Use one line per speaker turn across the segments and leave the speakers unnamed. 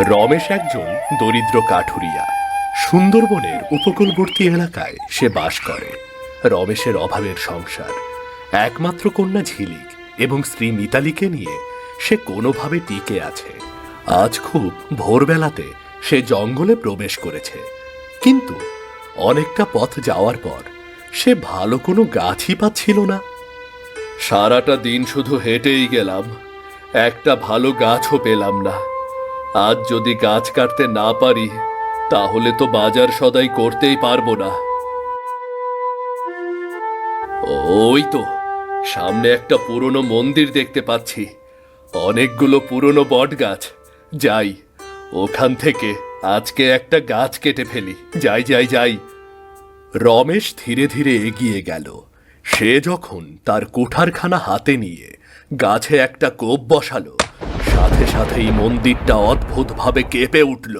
রমেশ একজন দরিদ্র কাঠুরিয়া। সুন্দরবনের উপকূলবর্তী এলাকায় সে বাস করে। রমেশের অভাবের সংসার। একমাত্র কন্যা ঝিলিক এবং স্ত্রী মিতালিকে নিয়ে সে কোনোভাবে টিকে আছে। আজ খুব ভোরবেলাতে সে জঙ্গলে প্রবেশ করেছে। কিন্তু অনেকটা পথ যাওয়ার পর সে ভালো কোনো গাছই পাচ্ছিল না। সারাটা দিন শুধু হেঁটেই গেলাম। একটা ভালো গাছও পেলাম না। আজ যদি গাছ কাটতে না পারি, তাহলে তো বাজার সদাই করতেই পারব না। ওই তো, সামনে একটা পুরনো মন্দির দেখতে পাচ্ছি। অনেকগুলো পুরনো বট গাছ যাই, ওখান থেকে আজকে একটা গাছ কেটে ফেলি। যাই যাই যাই। রমেশ ধীরে ধীরে এগিয়ে গেল। সে যখন তার কুঠারখানা হাতে নিয়ে গাছে একটা কোপ বসালো সাথে সাথেই মন্দিরটা অদ্ভুতভাবে কেঁপে উঠল।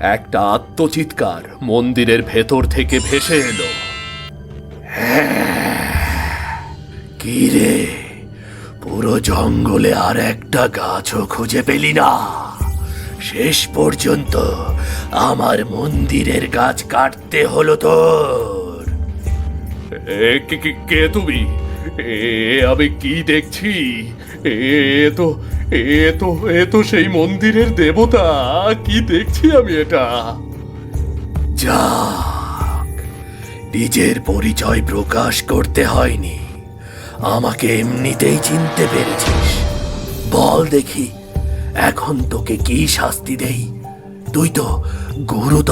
একটা আত্মচিৎকার মন্দিরের ভেতর থেকে ভেসে এলো। কি রে? পুরো জঙ্গলে আর একটা গাছও খুঁজে পেলি না। শেষ পর্যন্ত আমার মন্দিরের গাছ কাটতে হলো তোর। কে তুমি? এ আমি কি দেখছি? এ তো এ তো এ তো সেই মন্দিরের দেবতা। কি দেখছি আমি এটা? যাক, নিজের পরিচয় প্রকাশ করতে হয়নি। আমাকে এমনিতেই চিনতে পেরেছিস। বল দেখি, এখন তোকে কি শাস্তি দেই? তুই তো গুরুতর